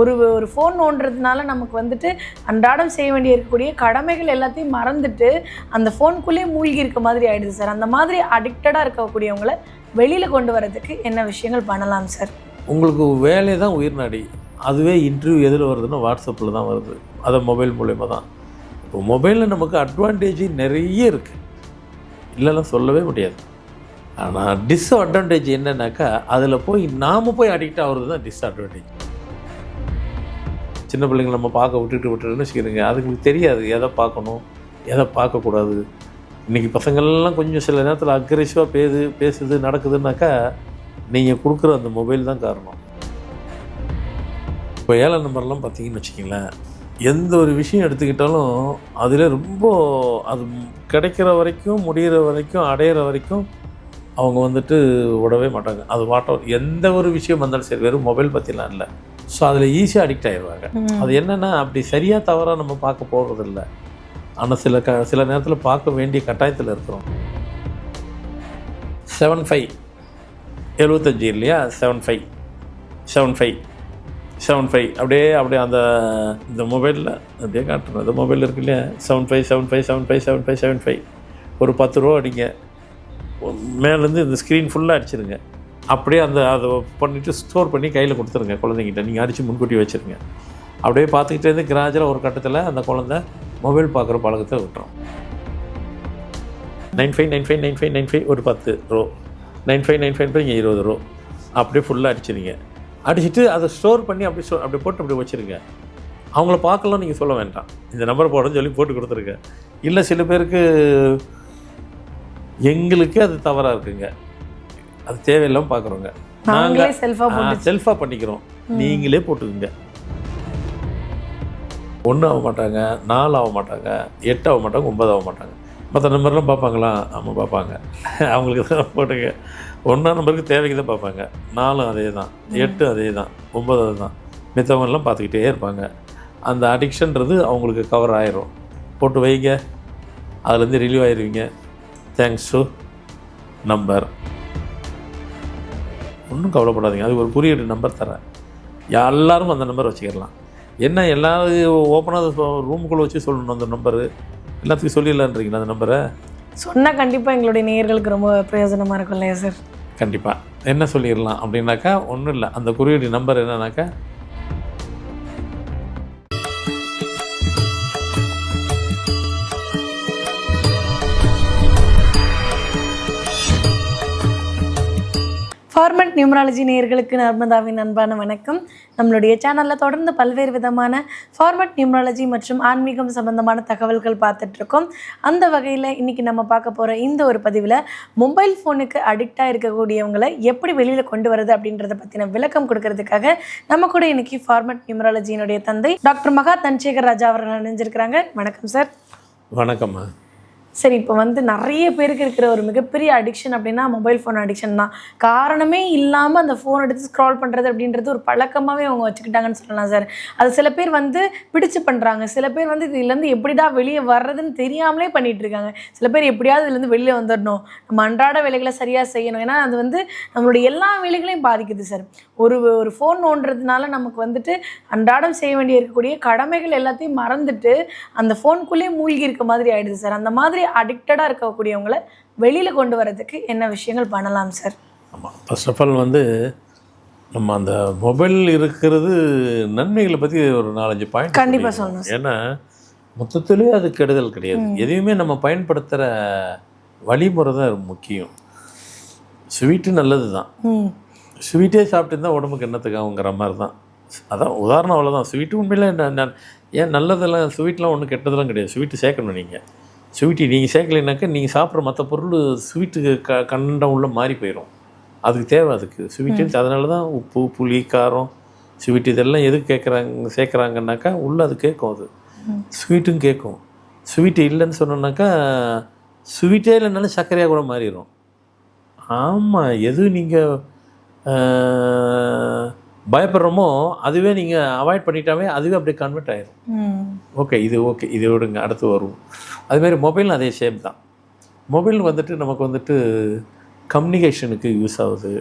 ஒரு ஒரு ஃபோன் நோண்டுறதுனால நமக்கு வந்துட்டு அன்றாடம் செய்ய வேண்டிய இருக்கக்கூடிய கடமைகள் எல்லாத்தையும் மறந்துட்டு அந்த ஃபோனுக்குள்ளேயே மூழ்கி இருக்க மாதிரி ஆயிடுது சார். அந்த மாதிரி அடிக்டடாக இருக்கக்கூடியவங்களை வெளியில் கொண்டு வரதுக்கு என்ன விஷயங்கள் பண்ணலாம் சார்? உங்களுக்கு வேலை தான் உயிர் நாடி. அதுவே இன்டர்வியூ எதில் வருதுன்னா வாட்ஸ்அப்பில் தான் வருது. அதை மொபைல் மூலயமா தான். இப்போ மொபைலில் நமக்கு அட்வான்டேஜ் நிறைய இருக்குது இல்லைலாம் சொல்லவே முடியாது. ஆனால் டிஸ்அட்வான்டேஜ் என்னன்னாக்கா அதில் போய் நாம் போய் அடிக்ட் ஆகிறது தான் டிஸ்அட்வான்டேஜ் சின்ன பிள்ளைங்களை நம்ம பார்க்க விட்டுட்டு விட்டுட்டுன்னு வச்சுக்கிறீங்க அதுங்களுக்கு தெரியாது. எதை பார்க்கணும்? எதை பார்க்கக்கூடாது? இன்றைக்கி பசங்கள்லாம் கொஞ்சம் சில நேரத்தில் அக்ரெசிவாக பேது பேசுது நடக்குதுன்னாக்கா நீங்கள் கொடுக்குற அந்த மொபைல் தான் காரணம். இப்போ ஏழை நம்பர்லாம் பார்த்தீங்கன்னு வச்சுக்கிங்களேன் எந்த ஒரு விஷயம் எடுத்துக்கிட்டாலும் அதில் ரொம்ப அது கிடைக்கிற வரைக்கும் முடிகிற வரைக்கும் அடையிற வரைக்கும் அவங்க வந்துட்டு விடவே மாட்டாங்க. அது வாட்டம் எந்த ஒரு விஷயம் வந்தாலும் சரி வெறும் மொபைல் பற்றிலாம் இல்லை. ஸோ அதில் ஈஸியாக அடிக்ட் ஆயிடுவாங்க. அது என்னென்னா அப்படி சரியாக தவறாக நம்ம பார்க்க போகிறதில்ல ஆனால் சில க சில நேரத்தில் பார்க்க வேண்டிய கட்டாயத்தில் இருக்கிறோம். செவன் ஃபைவ் எழுபத்தஞ்சி இல்லையா? Seven five seven five seven five அப்படியே அப்படியே அந்த இந்த மொபைலில் அப்படியே காட்டுறோம். இந்த மொபைல் இருக்கு இல்லையா? Seven five seven five seven five seven five seven five ஒரு பத்து ரூபா அடிங்க. மேலேருந்து இந்த ஸ்க்ரீன் ஃபுல்லாக அடிச்சிருங்க. அப்படியே அந்த அதை பண்ணிவிட்டு ஸ்டோர் பண்ணி கையில் கொடுத்துருங்க குழந்தைங்கிட்ட நீங்கள் அடித்து முன்கூட்டி வச்சுருங்க. அப்படியே பார்த்துக்கிட்டே இருந்து கிராஜுவலாக ஒரு கட்டத்தில் அந்த குழந்தை மொபைல் பார்க்குற பழக்கத்தை விட்டுரும். Nine five nine five nine five nine five ஒரு பத்து row nine five nine five இங்கே இருபது ரோ அப்படியே ஃபுல்லாக அடிச்சிருங்க. அடிச்சுட்டு அதை ஸ்டோர் பண்ணி அப்படி ஸ்டோ அப்படி போட்டு அப்படி வச்சுருங்க. அவங்கள பார்க்கலாம் நீங்கள் சொல்ல வேண்டாம். இந்த நம்பர் போடணும்னு சொல்லி போட்டு கொடுத்துருங்க. இல்லை சில பேருக்கு எங்களுக்கு அது தவறாக இருக்குங்க. அது தேவையில்லாமல் பார்க்குறோங்க நாங்களே செல்ஃபாக பண்ணிக்கிறோம். நீங்களே போட்டுக்குங்க. ஒன்று ஆக மாட்டாங்க நாலு ஆக மாட்டாங்க எட்டு ஆக மாட்டாங்க ஒன்பது ஆக மாட்டாங்க. மற்ற நம்பர்லாம் பார்ப்பாங்களா? ஆமாம் பார்ப்பாங்க. அவங்களுக்கு தான் போட்டுங்க. ஒன்றாம் நம்பருக்கு தேவைக்கு தான் பார்ப்பாங்க. நாலும் அதே தான் எட்டு அதே தான் ஒம்பது அதே தான் மித்தவங்கெல்லாம் பார்த்துக்கிட்டே இருப்பாங்க. அந்த அடிக்ஷன்றது அவங்களுக்கு கவர் ஆயிரும். போட்டு வைங்க. அதுலேருந்து ரிலீவ் ஆயிடுவீங்க தேங்க்ஸ் டு நம்பர் ஒன்றும் கவலைப்படாதீங்க. அது ஒரு குறியீடு நம்பர் தரேன். எல்லாரும் அந்த நம்பர் வச்சுக்கிடலாம். என்ன எல்லாரும் ஓப்பனாக ரூமுக்குள்ளே வச்சு சொல்லணும் அந்த நம்பரு எல்லாத்துக்கும் சொல்லிடலான்றீங்களா அந்த நம்பரை சொன்னால் கண்டிப்பாக எங்களுடைய நேயர்களுக்கு ரொம்ப பிரயோஜனமாக இருக்கும் இல்லையா சார் கண்டிப்பாக என்ன சொல்லிடலாம் அப்படின்னாக்கா ஒன்றும் இல்லை. அந்த குறியீடு நம்பர் என்னன்னாக்கா ஃபார்மெட் நியூமராலஜி நேயர்களுக்கு நர்மதாவின் அன்பான வணக்கம். நம்மளுடைய சேனலில் தொடர்ந்து பல்வேறு விதமான ஃபார்மெட் நியூமராலஜி மற்றும் ஆன்மீகம் சம்பந்தமான தகவல்கள் பார்த்துட்ருக்கோம் அந்த வகையில் இன்னைக்கு நம்ம பார்க்க போகிற இந்த ஒரு பதிவில் மொபைல் ஃபோனுக்கு அடிக்டாக இருக்கக்கூடியவங்களை எப்படி வெளியில் கொண்டு வருது அப்படின்றத பற்றின விளக்கம் கொடுக்கறதுக்காக நம்ம கூட இன்னைக்கு ஃபார்மெட் நியூமராலஜியினுடைய தந்தை டாக்டர் மகா தன்சேகர் ராஜா அவர்கள் நினைஞ்சிருக்கிறாங்க வணக்கம் சார். வணக்கம்மா. சரி இப்போ வந்து நிறைய பேருக்கு இருக்கிற ஒரு மிகப்பெரிய அடிக்ஷன் அப்படின்னா மொபைல் ஃபோன் அடிக்ஷன் தான். காரணமே இல்லாமல் அந்த ஃபோன் எடுத்து ஸ்க்ரால் பண்ணுறது அப்படின்றது ஒரு பழக்கமாகவே அவங்க வச்சுக்கிட்டாங்கன்னு சொல்லலாம் சார் அது சில பேர் வந்து பிடிச்சு பண்ணுறாங்க சில பேர் வந்து இதுலேருந்து எப்படிடா வெளியே வர்றதுன்னு தெரியாமலே பண்ணிகிட்டு இருக்காங்க. சில பேர் எப்படியாவது இதுலேருந்து வெளியே வந்துடணும். நம்ம அன்றாட வேலைகளை சரியாக செய்யணும். ஏன்னா அது வந்து நம்மளுடைய எல்லா வேலைகளையும் பாதிக்குது சார் ஒரு ஒரு ஃபோன் நோண்டுறதுனால நமக்கு வந்துட்டு அன்றாடம் செய்ய வேண்டிய இருக்கக்கூடிய கடமைகள் எல்லாத்தையும் மறந்துட்டு அந்த ஃபோனுக்குள்ளேயே மூழ்கி இருக்க மாதிரி ஆயிடுது சார் அந்த மாதிரி அடிக்டடாக இருக்கக்கூடியவங்கள வெளியில் கொண்டு வரதுக்கு என்ன விஷயங்கள் பண்ணலாம் சார் ஆமாம் ஃபர்ஸ்ட் ஆஃப் ஆல் வந்து நம்ம அந்த மொபைல் இருக்கிறது நன்மைகளை பற்றி ஒரு நாலஞ்சு பாயிண்ட் கண்டிப்பா சொல்லணும் ஏன்னா மொத்தத்திலே அது கெடுதல் கிடையாது. எதையுமே நம்ம பயன்படுத்துகிற வழிமுறை தான் முக்கியம். ஸ்வீட்டு நல்லது தான் ஸ்வீட்டே சாப்பிட்டு உடம்புக்கு என்னத்துக்கு ஆகுங்கிற மாதிரி தான் அதான் உதாரணம் அவ்வளோதான் ஸ்வீட்டு உண்மையில நான் ஏன் நல்லதெல்லாம் ஸ்வீட்லாம் ஒன்றும் கெட்டதெல்லாம் கிடையாது. ஸ்வீட்டு சேர்க்கணும் நீங்கள் ஸ்வீட்டு நீங்கள் சேர்க்கலைனாக்கா நீங்கள் சாப்பிட்ற மற்ற பொருள் ஸ்வீட்டுக்கு க கண்டம் உள்ள மாறி போயிடும் அதுக்கு தேவை அதுக்கு. ஸ்வீட்டு அதனால தான் உப்பு புளி காரம் ஸ்வீட் இதெல்லாம் எதுக்கு கேட்குறாங்க சேர்க்குறாங்கன்னாக்கா உள்ளே அது கேட்கும் அது. ஸ்வீட்டும் கேட்கும் ஸ்வீட்டு இல்லைன்னு சொன்னோன்னாக்கா ஸ்வீட்டே இல்லைனாலும் சர்க்கரையாக கூட மாறிடும் ஆமாம் எது நீங்கள் பயப்படுறோமோ அதுவே நீங்கள் அவாய்ட் பண்ணிட்டாவே அதுவே அப்படியே கன்வெர்ட் ஆயிரும். ம். ஓகே இது ஓகே இது விடுங்க அடுத்து வரும் அதுமாரி மொபைல் அதே சேம் தான். மொபைல் வந்துட்டு நமக்கு வந்துட்டு கம்யூனிகேஷனுக்கு யூஸ் ஆகுது.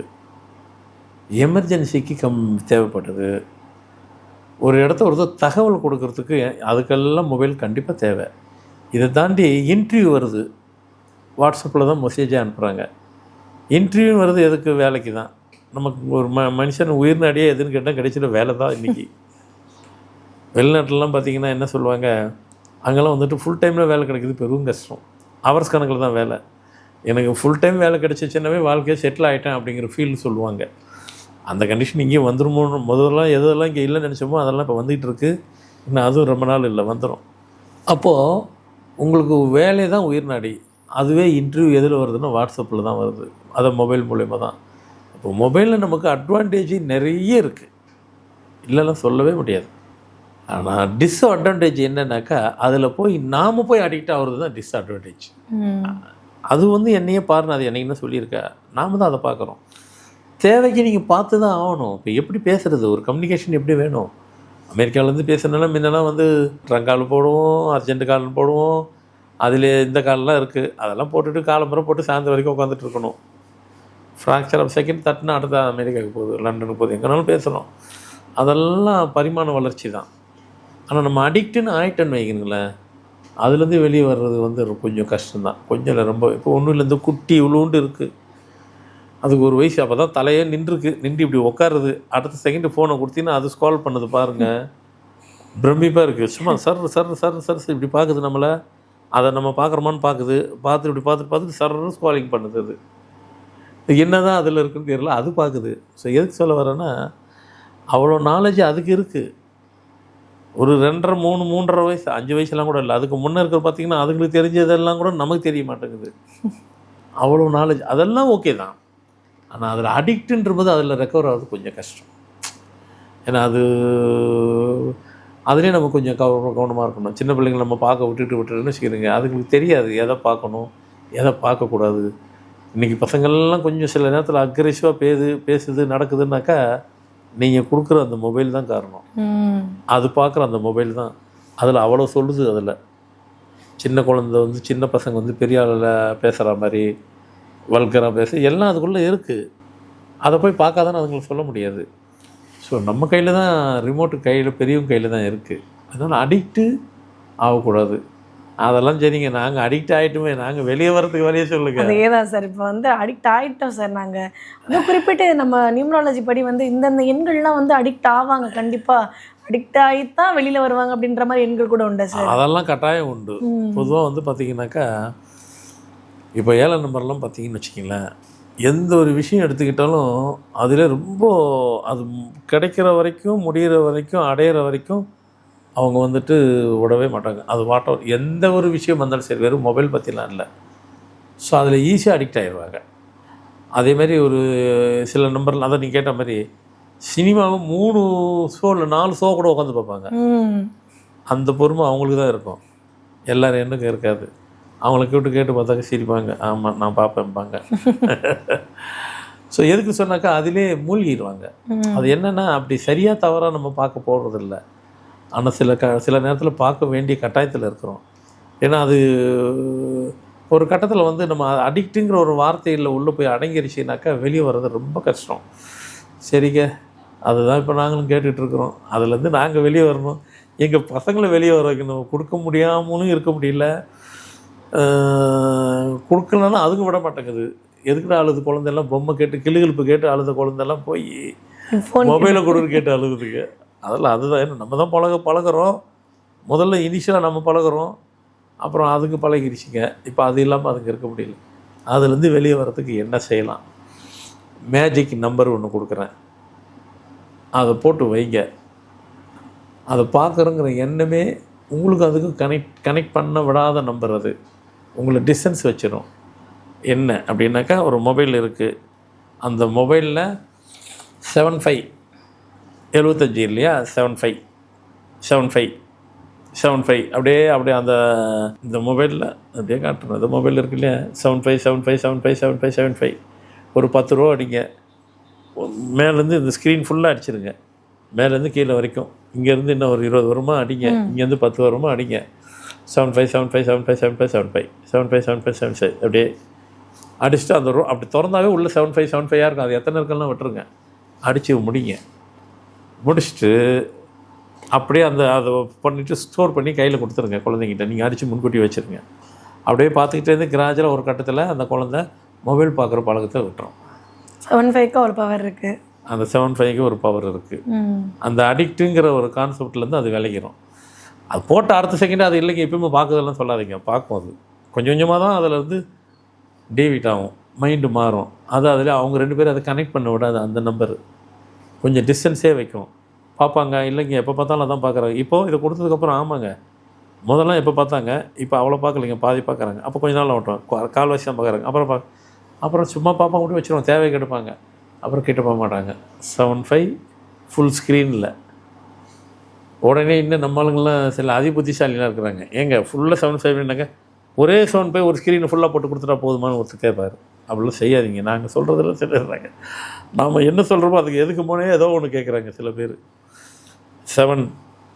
எமர்ஜென்சிக்கு கம் தேவைப்படுது. ஒரு இடத்த ஒருத்தர் தகவல் கொடுக்கறதுக்கு அதுக்கெல்லாம் மொபைல் கண்டிப்பாக தேவை. இதை தாண்டி இன்டர்வியூ வருது. வாட்ஸ்அப்பில் தான் மெசேஜாக அனுப்புகிறாங்க இன்டர்வியூ வருது எதுக்கு? வேலைக்கு தான். நமக்கு ஒரு ம மனுஷன் உயிர்நாடியே எதுன்னு கேட்டால் கிடைச்சிட வேலை தான் இன்றைக்கி வெளிநாட்டிலலாம் பார்த்தீங்கன்னா என்ன சொல்லுவாங்க? அங்கெல்லாம் வந்துட்டு ஃபுல் டைமில் வேலை கிடைக்கிது பெரும் கஷ்டம். ஹவர்ஸ் கணக்கில் தான் வேலை. எனக்கு ஃபுல் டைம் வேலை கிடைச்சிச்சுன்னாவே வாழ்க்கையை செட்டில் ஆகிட்டேன் அப்படிங்கிற ஃபீல் சொல்லுவாங்க. அந்த கண்டிஷன் இங்கேயும் வந்துருமோன்னு முதல்ல எதெல்லாம் இங்கே இல்லைன்னு நினச்சோமோ அதெல்லாம் இப்போ வந்துகிட்டு இருக்கு. இன்னும் அதுவும் ரொம்ப நாள் இல்லை வந்துடும் அப்போது உங்களுக்கு வேலை தான் உயிர் நாடி. அதுவே இன்டர்வியூ எதில் வருதுன்னா வாட்ஸ்அப்பில் தான் வருது. அதை மொபைல் மூலயமா தான். இப்போ மொபைலில் நமக்கு அட்வான்டேஜ் நிறைய இருக்குது இல்லைலாம் சொல்லவே முடியாது. ஆனால் டிஸ்அட்வான்டேஜ் என்னன்னாக்கா அதில் போய் நாம் போய் அடிக்ட் ஆகிறது தான் டிஸ்அட்வான்டேஜ். அது வந்து என்னையே பாருன்னு அது என்னைக்குன்னு சொல்லியிருக்கா. நாம தான் அதை பார்க்குறோம். தேவைக்கு நீங்கள் பார்த்து தான் ஆகணும். இப்போ எப்படி பேசுகிறது ஒரு கம்யூனிகேஷன் எப்படி வேணும்? அமெரிக்காவிலேருந்து பேசுனாலும் முன்னெல்லாம் வந்து ட்ரங்க் கால் போடுவோம் அர்ஜென்ட் கால் போடுவோம். அதில் இந்த கால்லாம் இருக்குது அதெல்லாம் போட்டுட்டு காலம்புரை போட்டு சாயந்தரம் வரைக்கும் உட்காந்துட்டு இருக்கணும். ஃப்ராக்சர் ஆஃப் செகண்ட் தட்டுனா அடுத்த அமெரிக்காவுக்கு போகுது லண்டனுக்கு போகுது எங்கேனாலும் பேசுகிறோம் அதெல்லாம் பரிமாண வளர்ச்சி தான். ஆனால் நம்ம அடிக்ட்டுன்னு ஆயிட்டோன்னு வைக்கணுங்களேன் அதுலேருந்து வெளியே வர்றது வந்து கொஞ்சம் கஷ்டம்தான். கொஞ்சம் இல்லை ரொம்ப இப்போ ஒன்றும் இல்லை இந்த குட்டி இவ்வளோண்டு இருக்குது அதுக்கு ஒரு வயசு அப்போ தான் தலையே நின்றுருக்கு. நின்று இப்படி உட்காருது அடுத்த செகண்ட் ஃபோனை கொடுத்தீங்கன்னா அது ஸ்கால் பண்ணுது பாருங்கள் பிரமிப்பாக இருக்குது சும்மா சர் சர் சர் சர் இப்படி பார்க்குது நம்மளை. அதை நம்ம பார்க்குறோமான்னு பார்க்குது பார்த்து இப்படி பார்த்துட்டு பார்த்துட்டு சர்ன்னு ஸ்காலிங் பண்ணுது அது. என்ன தான் அதில் இருக்குன்னு தெரியல அது பார்க்குது ஸோ எதுக்கு சொல்ல வரேன்னா அவ்வளோ நாலேஜ் அதுக்கு இருக்குது ஒரு ரெண்டரை மூணு மூன்றரை வயசு அஞ்சு வயசுலாம் கூட இல்லை. அதுக்கு முன்னே இருக்கிற பார்த்தீங்கன்னா அதுங்களுக்கு தெரிஞ்சதெல்லாம் கூட நமக்கு தெரிய மாட்டேங்குது. அவ்வளோ நாலேஜ் அதெல்லாம் ஓகே தான். ஆனால் அதில் அடிக்ட்டுன்றது அதில் ரெக்கவர் ஆகிறது கொஞ்சம் கஷ்டம். ஏன்னா அது அதுலேயே நம்ம கொஞ்சம் கவ கவனமாக இருக்கணும். சின்ன பிள்ளைங்களை நம்ம பார்க்க விட்டுட்டு விட்டுட்டுன்னு வச்சுக்கிறீங்க அதுங்களுக்கு தெரியாது. எதை பார்க்கணும்? எதை பார்க்கக்கூடாது? இன்றைக்கி பசங்கள்லாம் கொஞ்சம் சில நேரத்தில் அக்ரெசிவாக பேது பேசுது நடக்குதுன்னாக்கா நீங்கள் கொடுக்குற அந்த மொபைல் தான் காரணம். அது பார்க்குற அந்த மொபைல் தான். அதில் அவ்வளோ சொல்லுது அதில். சின்ன குழந்தை வந்து சின்ன பசங்க வந்து பெரிய ஆளில் பேசுகிற மாதிரி வல்கராக பேச எல்லாம் அதுக்குள்ளே இருக்குது அதை போய் பார்க்காதானே அதுங்களுக்கு சொல்ல முடியாது. ஸோ நம்ம கையில் தான் ரிமோட்டு கையில் பெரியவங்க கையில் தான் இருக்குது அதனால் அடிக்ட்டு ஆகக்கூடாது. அதெல்லாம் சரிங்க. நாங்கள் அடிக்ட் ஆகிட்டுமே நாங்கள் வெளியே வரதுக்கு வரையே சொல்லுங்கள் அதே தான் சார். இப்போ வந்து அடிக்ட் ஆகிட்டோம் சார் நாங்கள் இன்னும் குறிப்பிட்டு நம்ம நியூமராலஜி படி வந்து இந்தந்த எண்கள்லாம் வந்து அடிக்ட் ஆவாங்க. கண்டிப்பாக அடிக்ட் ஆகி தான் வெளியில் வருவாங்க அப்படின்ற மாதிரி எண்கள் கூட உண்டு சார். அதெல்லாம் கட்டாயம் உண்டு. பொதுவாக வந்து பார்த்தீங்கன்னாக்கா இப்போ ஏழை நம்பர்லாம் பார்த்தீங்கன்னு வச்சுக்கிங்களேன் எந்த ஒரு விஷயம் எடுத்துக்கிட்டாலும் அதில் ரொம்ப அது கிடைக்கிற வரைக்கும் முடிகிற வரைக்கும் அடையிற வரைக்கும் அவங்க வந்துட்டு விடவே மாட்டாங்க. அது வாட்டம் எந்த ஒரு விஷயம் வந்தாலும் சரி வெறும் மொபைல் பற்றிலாம் இல்லை. ஸோ அதில் ஈஸியாக அடிக்ட் ஆயிடுவாங்க அதே மாதிரி ஒரு சில நம்பர்லாம் அதான் நீ கேட்ட மாதிரி சினிமாவை மூணு ஷோ இல்லை நாலு ஷோ கூட உட்காந்து பார்ப்பாங்க. அந்த பொறுமை அவங்களுக்கு தான் இருக்கும். எல்லாரும் என்னக்கும் இருக்காது. அவங்கள கேட்டு கேட்டு பார்த்தாக்க சிரிப்பாங்க. ஆமாம் நான் பார்ப்பேன்பாங்க. ஸோ எதுக்கு சொன்னாக்கா அதிலே மூழ்கிடுவாங்க. அது என்னென்னா அப்படி சரியாக தவறாக நம்ம பார்க்க போகிறதில்ல ஆனால் சில க சில நேரத்தில் பார்க்க வேண்டிய கட்டாயத்தில் இருக்கிறோம். ஏன்னா அது ஒரு கட்டத்தில் வந்து நம்ம அடிக்ட்டுங்கிற ஒரு வார்த்தையில் உள்ளே போய் அடங்கிருச்சுனாக்கா வெளியே வர்றது ரொம்ப கஷ்டம். சரிங்க. அதுதான் இப்போ நாங்களும் கேட்டுட்டு இருக்கிறோம். அதுலேருந்து நாங்கள் வெளியே வரணும். எங்கள் பசங்களை வெளியே வர வைக்கணும். கொடுக்க முடியாமலும் இருக்க முடியல. கொடுக்கலன்னா அதுக்கும் விட மாட்டேங்குது. எதுக்குடா அழுது குழந்தையெல்லாம் பொம்மை கேட்டு கிளுகிழுப்பு கேட்டு அழுத குழந்தையெல்லாம் போய் மொபைலை கொடுன்னு கேட்டு அழுகுதுங்க. அதெல்லாம் அதுதான். என்ன நம்ம தான் பழக பழகுறோம். முதல்ல இனிஷியலாக நம்ம பழகுறோம். அப்புறம் அதுக்கு பழகிடுச்சிங்க இப்போ அது இல்லாமல் அதுக்கு இருக்க முடியல. அதுலேருந்து வெளியே வர்றதுக்கு என்ன செய்யலாம்? மேஜிக் நம்பர் ஒன்று கொடுக்குறேன். அதை போட்டு வைங்க. அதை பார்க்குறோங்கிற எண்ணமே உங்களுக்கு அதுக்கும் கனெக்ட் கனெக்ட் பண்ண விடாத நம்பர் அது. உங்களை டிஸ்டன்ஸ் வச்சிடும் என்ன அப்படின்னாக்கா ஒரு மொபைல் இருக்குது அந்த மொபைலில் செவன் ஃபைவ் எழுபத்தஞ்சி இல்லையா seven five seven five seven five அப்படியே அப்படியே அந்த இந்த மொபைலில் அப்படியே காட்டுறேன் இந்த மொபைல் இருக்கு இல்லையா seven five seven five seven five seven five seven five ஒரு பத்து ரூபா அடிங்க மேலேருந்து இந்த ஸ்க்ரீன் ஃபுல்லாக அடிச்சிருங்க மேலேருந்து கீழே வரைக்கும் இங்கேருந்து இன்னும் ஒரு இருபது வருமா அடிங்க இங்கேருந்து பத்து வருமா அடிங்க seven five seven five seven five seven five seven five seven five seven five seven five அப்படியே அடிச்சுட்டு அந்த ரூ அப்படி திறந்தாவே உள்ள செவன் ஃபைவ் செவன் ஃபைவாக இருக்கும் அது எத்தனை இருக்குன்னா விட்டுருங்க அடித்து முடிங்க முடிச்சுட்டு அப்படியே அந்த அதை பண்ணிவிட்டு ஸ்டோர் பண்ணி கையில் கொடுத்துருங்க குழந்தைங்கிட்ட நீங்கள் அடித்து முன்கூட்டி வச்சுருங்க. அப்படியே பார்த்துக்கிட்டே இருந்து கிராஜுவலாக ஒரு கட்டத்தில் அந்த குழந்தை மொபைல் பார்க்குற பழக்கத்தை விட்டுரும். செவன் ஃபைவ்க்கு ஒரு பவர் இருக்கு. அந்த செவன் ஃபைவ்க்கு ஒரு பவர் இருக்குது அந்த அடிக்ட்டுங்கிற ஒரு கான்செப்ட்லேருந்து அது விளைகிறோம் அது போட்ட அடுத்த செகண்ட் அது இல்லைங்க எப்பயுமே பார்க்குறதெல்லாம் சொல்லாதீங்க. பார்க்கும் அது. கொஞ்சம் கொஞ்சமாக தான் அதில் இருந்து டேவிட் ஆகும். மைண்டு மாறும். அது அதில் அவங்க ரெண்டு பேரும் அதை கனெக்ட் பண்ண விடாது. அந்த நம்பர் கொஞ்சம் டிஸ்டன்ஸே வைக்கும். பார்ப்பாங்க இல்லைங்க எப்போ பார்த்தாலும் அதான் பார்க்குறாங்க. இப்போது இதை கொடுத்ததுக்கப்புறம் ஆமாங்க. முதல்ல எப்போ பார்த்தாங்க? இப்போ அவ்வளோ பார்க்கலைங்க பாதி பார்க்குறாங்க. அப்போ கொஞ்ச நாள் ஆகட்டும். கால் வச்சு தான் பார்க்குறாங்க. அப்புறம் பா அப்புறம் சும்மா பாப்பா மட்டும் வச்சுருவோம் தேவை கெடுப்பாங்க. அப்புறம் கிட்ட போக மாட்டாங்க. செவன் ஃபைவ் ஃபுல் ஸ்க்ரீனில் உடனே இன்னும் நம்ம ஆளுங்களாம் சில அதி புத்திசாலிலாம் இருக்கிறாங்க. ஏங்க ஃபுல்லாக செவன் ஃபைவ்னாங்க ஒரே செவன் ஃபைவ் ஒரு ஸ்க்ரீனை ஃபுல்லாக போட்டு கொடுத்துட்டா போதுமான்னு ஒருத்தர் கேட்பாரு அப்படிலாம் செய்யாதீங்க. நாங்கள் சொல்கிறதுல சொல்லிடுறாங்க நாம் என்ன சொல்கிறோமோ அதுக்கு எதுக்கு போனே ஏதோ ஒன்று கேட்குறாங்க சில பேர். செவன்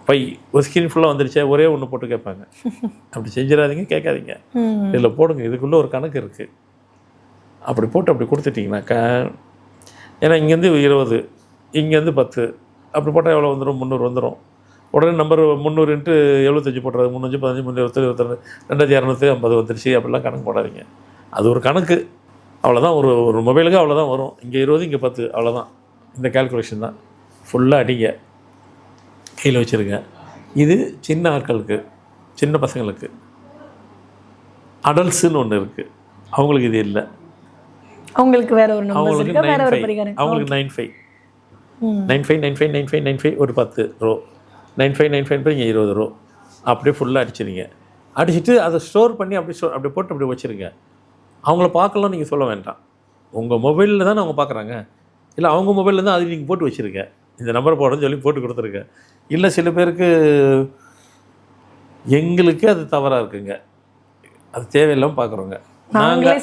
ஃபைவ் ஒரு ஸ்க்ரீன் ஃபுல்லாக வந்துருச்சே ஒரே ஒன்று போட்டு கேட்பாங்க. அப்படி செஞ்சிடாதீங்க கேட்காதீங்க. இதில் போடுங்க இதுக்குள்ளே ஒரு கணக்கு இருக்குது அப்படி போட்டு அப்படி கொடுத்துட்டிங்கனாக்கா ஏன்னா இங்கேருந்து இருபது இங்கேருந்து பத்து அப்படி போட்டால் எவ்வளோ வந்துடும் முந்நூறு வந்துடும் உடனே நம்பர் முந்நூறு இன்ட்டு எழுபத்தஞ்சு போட்டுறது. முந்நூற்றி பதினஞ்சு முந்நூறு இருபத்தி இருபத்தி ரெண்டாயிரத்தி இரநூத்தி ஐம்பது வந்துருச்சு அப்படிலாம் கணக்கு போடாதீங்க. அது ஒரு கணக்கு. அவ்வளோதான் ஒரு ஒரு மொபைலுக்கு அவ்வளோதான் வரும். இங்கே இருபது இங்கே பத்து அவ்வளோதான் இந்த கால்குலேஷன் தான். ஃபுல்லாக அடிங்க கையில் வச்சுருங்க. இது சின்ன ஆட்களுக்கு சின்ன பசங்களுக்கு. அடல்ட்ஸுன்னு ஒன்று இருக்குது அவங்களுக்கு இது இல்லை. அவங்களுக்கு வேற ஒரு அவங்களுக்கு நைன் ஃபைவ் அவங்களுக்கு nine five nine five nine five nine five nine five ஒரு பத்து row. Nine five nine five இங்கே இருபது ரோ. அப்படியே ஃபுல்லாக அடிச்சிருங்க. அடிச்சுட்டு அதை ஸ்டோர் பண்ணி அப்படி ஸ்டோர் அப்படி போட்டு அப்படி வச்சுருங்க. அவங்கள பார்க்கலாம் நீங்கள் சொல்ல வேண்டாம். உங்கள் மொபைலில் தானே அவங்க பார்க்குறாங்க? இல்லை அவங்க மொபைலில் தான் அது நீங்கள் போட்டு வச்சுருங்க இந்த நம்பர் போடணும்னு சொல்லி போட்டு கொடுத்துருங்க இல்லை சில பேருக்கு எங்களுக்கு அது தவறாக இருக்குங்க. அது தேவையில்லாமல் பார்க்குறோங்க நாங்களே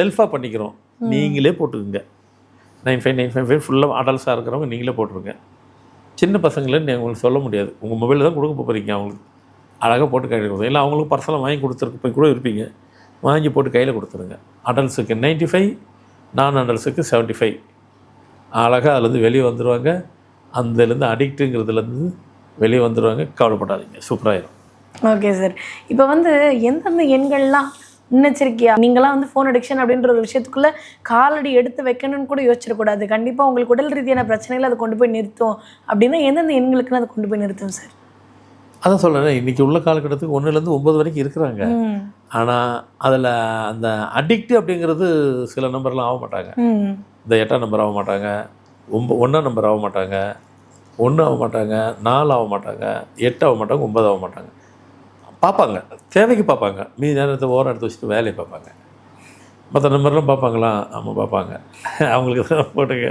செல்ஃபாக பண்ணிக்கிறோம். நீங்களே போட்டுக்குங்க. Nine five nine five five ஃபுல்லாக அடல்ட்ஸாக இருக்கிறவங்க நீங்களே போட்டுருங்க. சின்ன பசங்களன்னு உங்களுக்கு சொல்ல முடியாது. உங்கள் மொபைலில் தான் கொடுக்க போகிறீங்க அவங்களுக்கு. அழகாக போட்டு கொடுங்க இல்லை அவங்களுக்கு பர்சனலாக வாங்கி கொடுத்துருக்கு போய் கூட இருப்பீங்க. வாங்கி போட்டு கையில் கொடுத்துருங்க. அடல்ட்ஸுக்கு நைன்ட்டி ஃபைவ் நான் அடல்ட்ஸுக்கு செவன்ட்டி ஃபைவ் அழகாக அதுலேருந்து வெளியே வந்துடுவாங்க அதுலேருந்து அடிக்ட்டுங்கிறதுலேருந்து வெளியே வந்துடுவாங்க கவலைப்படாதீங்க. சூப்பராகிடும் ஓகே சார் இப்போ வந்து எந்தெந்த எண்கள்லாம் முன்னெச்சரிக்கையா? நீங்களாம் வந்து ஃபோன் அடிக்ஷன் அப்படின்ற ஒரு விஷயத்துக்குள்ள காலடி எடுத்து வைக்கணும்னு கூட யோசிச்சிடக்கூடாது. கண்டிப்பாக உங்களுக்கு உடல் ரீதியான பிரச்சனைகளை அதை கொண்டு போய் நிறுத்தும். அப்படின்னா எந்தெந்த எண்களுக்குன்னு அதை கொண்டு போய் நிறுத்தும் சார் அதான் சொல்கிறேன் இன்றைக்கி உள்ள காலகட்டத்துக்கு ஒன்றுலேருந்து ஒம்பது வரைக்கும் இருக்கிறாங்க. ஆனால் அதில் அந்த அடிக்ட் அப்படிங்கிறது சில நம்பர்லாம் ஆக மாட்டாங்க. இந்த எட்டாம் நம்பர் ஆக மாட்டாங்க ஒம்ப ஒன்றாம் நம்பர் ஆக மாட்டாங்க ஒன்று ஆக மாட்டாங்க நாலு ஆக மாட்டாங்க எட்டு ஆக மாட்டாங்க ஒன்பது ஆக மாட்டாங்க. பார்ப்பாங்க தேவைக்கு பார்ப்பாங்க. மீதி நேரத்தை ஓரம் எடுத்து வச்சுட்டு வேலையை பார்ப்பாங்க. மற்ற நம்பர்லாம் பார்ப்பாங்களா? ஆமாம் பார்ப்பாங்க. அவங்களுக்கு தான் போட்டுங்க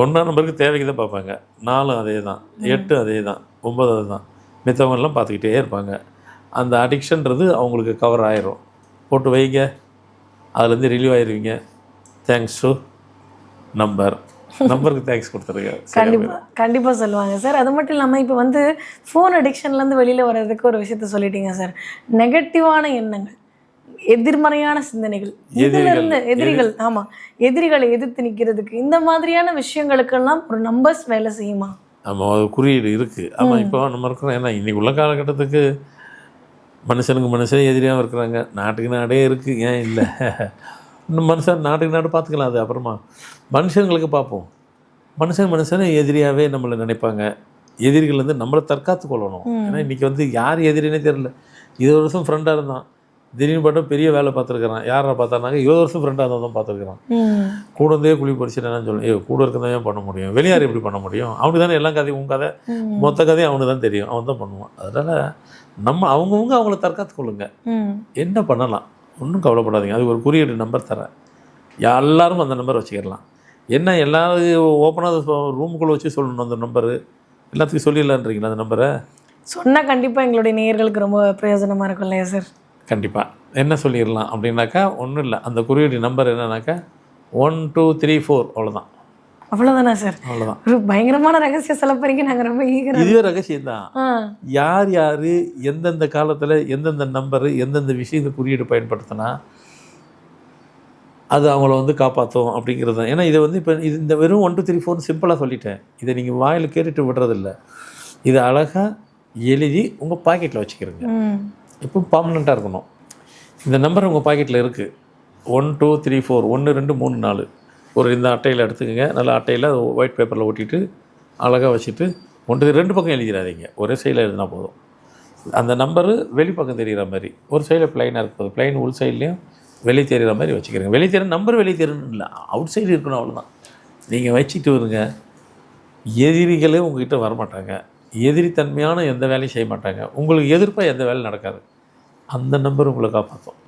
ஒன்றாம் நம்பருக்கு தேவைக்கு தான் பார்ப்பாங்க. நாலும் அதே தான் எட்டு அதே தான் ஒம்பது அதே தான் மித்தவங்கெல்லாம் பார்த்துக்கிட்டே இருப்பாங்க. அந்த அடிக்ஷன்றது அவங்களுக்கு கவர் ஆயிரும். போட்டு வைங்க. அதுலேருந்து ரிலீவ் ஆயிருவீங்க. தேங்க்ஸ் டு நம்பர் நம்பருக்கு தேங்க்ஸ் கொடுத்துருங்க. சரி, கண்டிப்பா கண்டிப்பா சொல்லுவாங்க சார் அது மட்டும் இல்லாம இப்போ வந்து ஃபோன் அடிக்ஷன்லேருந்து வெளியில வர்றதுக்கு ஒரு விஷயத்த சொல்லிட்டீங்க சார் நெகட்டிவான எண்ணங்கள் எதிர்மறையான சிந்தனைகள் இதுல இருந்து எதிரிகள் ஆமா. எதிரிகளை எதிர்த்து நிக்கிறதுக்கு இந்த மாதிரியான விஷயங்களுக்கெல்லாம் ஒரு நம்பர்ஸ் வேலை செய்யுமா? ஆமாம் குறியீடு இருக்குது ஆமாம் இப்போ நம்ம இருக்கிறோம் ஏன்னா இன்னைக்கு உள்ள காலகட்டத்துக்கு மனுஷனுக்கு மனுஷன் எதிரியாகவும் இருக்கிறாங்க. நாட்டுக்கு நாடே இருக்குது ஏன் இல்லை? இன்னும் மனுஷன் நாட்டுக்கு நாடு பார்த்துக்கலாம் அது அப்புறமா. மனுஷங்களுக்கு பார்ப்போம். மனுஷன் மனுஷனை எதிரியாகவே நம்மளை நினைப்பாங்க. எதிரிகள் வந்து நம்மளை தற்காத்து கொள்ளணும். ஏன்னா இன்றைக்கி வந்து யார் எதிரினே தெரியல. இருபது வருஷம் ஃப்ரெண்டாக இருந்தான். திடீர்னு பார்த்தா பெரிய வேலை பார்த்துருக்குறான். யாரை பார்த்தானாக்க இருபது வருஷம் ஃப்ரெண்டாக இருந்தால் தான் பார்த்துருக்குறான். கூட இருந்தே குழி பறிச்சுட்டு சொல்லுவேன் ஏ கூட இருக்கதான் ஏன் பண்ண முடியும்? வெளியார் எப்படி பண்ண முடியும்? அவனுக்கு தானே எல்லா கதையும் உன் கதை. மொத்த கதையும் அவனுக்கு தான் தெரியும். அவன் தான் பண்ணுவான். அதனால் நம்ம அவங்கவுங்க அவங்கள தற்காத்து கொள்ளுங்க. என்ன பண்ணலாம்? ஒன்றும் கவலைப்படாதீங்க. அது ஒரு குறியீடு நம்பர் தரேன். எல்லாரும் அந்த நம்பர் வச்சுக்கிடலாம். என்ன எல்லாரும் ஓப்பனாக ரூமுக்குள்ளே வச்சு சொல்லணும் அந்த நம்பரு எல்லாத்துக்கும் சொல்லிடலான்றீங்களா அந்த நம்பரை சொன்னா கண்டிப்பா எங்களுடைய நேயர்களுக்கு ரொம்ப பிரயோஜனமா இருக்கும் இல்லையா சார் கண்டிப்பாக என்ன சொல்லிடலாம் அப்படின்னாக்கா ஒன்றும் இல்லை. அந்த குறியீடு நம்பர் என்னன்னாக்கா ஒன் டூ த்ரீ ஃபோர் அவ்வளோதான் அவ்வளவுதானா சார் அவ்வளோதான் ஒரு பயங்கரமான ரகசியம் சொல்ல போறீங்க நாங்க ரொம்ப ஈகரா இதுவே ரகசியம்தான். ஆ. யார் யார் எந்தெந்த காலத்தில் எந்தெந்த நம்பரு எந்தெந்த விஷயத்தை குறியீடு பயன்படுத்தினா அது அவங்கள வந்து காப்பாற்றும் அப்படிங்கிறது தான். ஏன்னா இதை வந்து இப்போ இது இந்த வெறும் ஒன் டூ த்ரீ ஃபோர் சிம்பிளாக சொல்லிட்டேன். இதை நீங்கள் வாயில் கேட்டுட்டு விடுறதில்ல. இதை அழகாக எழுதி உங்கள் பாக்கெட்டில் வச்சுக்கிறங்க. இப்போ பர்மனெண்ட்டாக இருக்கணும்? இந்த நம்பர் உங்கள் பாக்கெட்டில் இருக்குது ஒன் டூ த்ரீ ஃபோர் ஒன்று ரெண்டு மூணு நாலு. ஒரு இந்த அட்டையில் எடுத்துக்கோங்க. நல்ல அட்டையில் ஒயிட் பேப்பரில் ஒட்டிட்டு அழகாக வச்சுட்டு ஒன்று ரெண்டு பக்கம் எழுதிடாதீங்க. ஒரே சைடில் எழுதினா போதும். அந்த நம்பரு வெளிப்பக்கம் தெரிகிற மாதிரி ஒரு சைடில் ப்ளைனாக இருக்க போகுது ப்ளைன் உள் சைட்லேயும் வெளியே தெரிகிற மாதிரி வச்சுக்கிறேங்க. வெளியே தெரியும் நம்பர் வெளியே தெரியணும் இல்லை அவுட் சைடு இருக்கணும் அவ்வளோதான் நீங்கள் வச்சுட்டு வருங்க எதிரிகளே உங்ககிட்ட வரமாட்டாங்க. எதிரித்தன்மையான எந்த வேலையும் செய்ய மாட்டாங்க. உங்களுக்கு எதிர்ப்பாக எந்த வேலையும் நடக்காது. அந்த நம்பர் உங்களை காப்பாற்றும்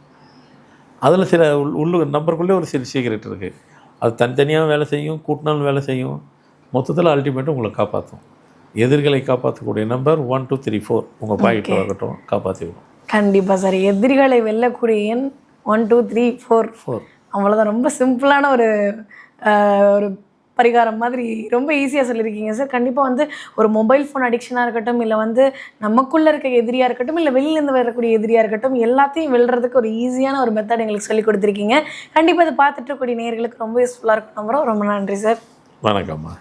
அதில் சில உள் உள்ளு நம்பருக்குள்ளே ஒரு சில சீக்ரெட் இருக்குது அது தனித்தனியாக வேலை செய்யும் கூட்டினாலும் வேலை செய்யும். மொத்தத்தில் அல்டிமேட் உங்களை காப்பாற்றும் எதிர்களை காப்பாற்றக்கூடிய number one two three four உங்கள் பாக்கெட்டில் இருக்கட்டும் காப்பாற்றி விடும். கண்டிப்பாக சார் எதிரிகளை வெல்லக்கூடிய எண் one two three four four அவ்வளோதான் ரொம்ப சிம்பிளான ஒரு ஒரு பரிகாரம் மாதிரி ரொம்ப ஈஸியாக சொல்லியிருக்கீங்க சார் கண்டிப்பாக வந்து ஒரு மொபைல் ஃபோன் அடிக்ஷனாக இருக்கட்டும் இல்லை வந்து நமக்குள்ளே இருக்க எதிரியாக இருக்கட்டும் இல்லை வெளியிலேருந்து வரக்கூடிய எதிரியாக இருக்கட்டும் எல்லாத்தையும் வெல்றதுக்கு ஒரு ஈஸியான ஒரு மெத்தட் எங்களுக்கு சொல்லி கொடுத்துருக்கீங்க. கண்டிப்பாக இதை பார்த்துட்டு கூடிய நேர்களுக்கு ரொம்ப யூஸ்ஃபுல்லாக இருக்கும். நம்புறோம் ரொம்ப நன்றி சார் வணக்கம்மா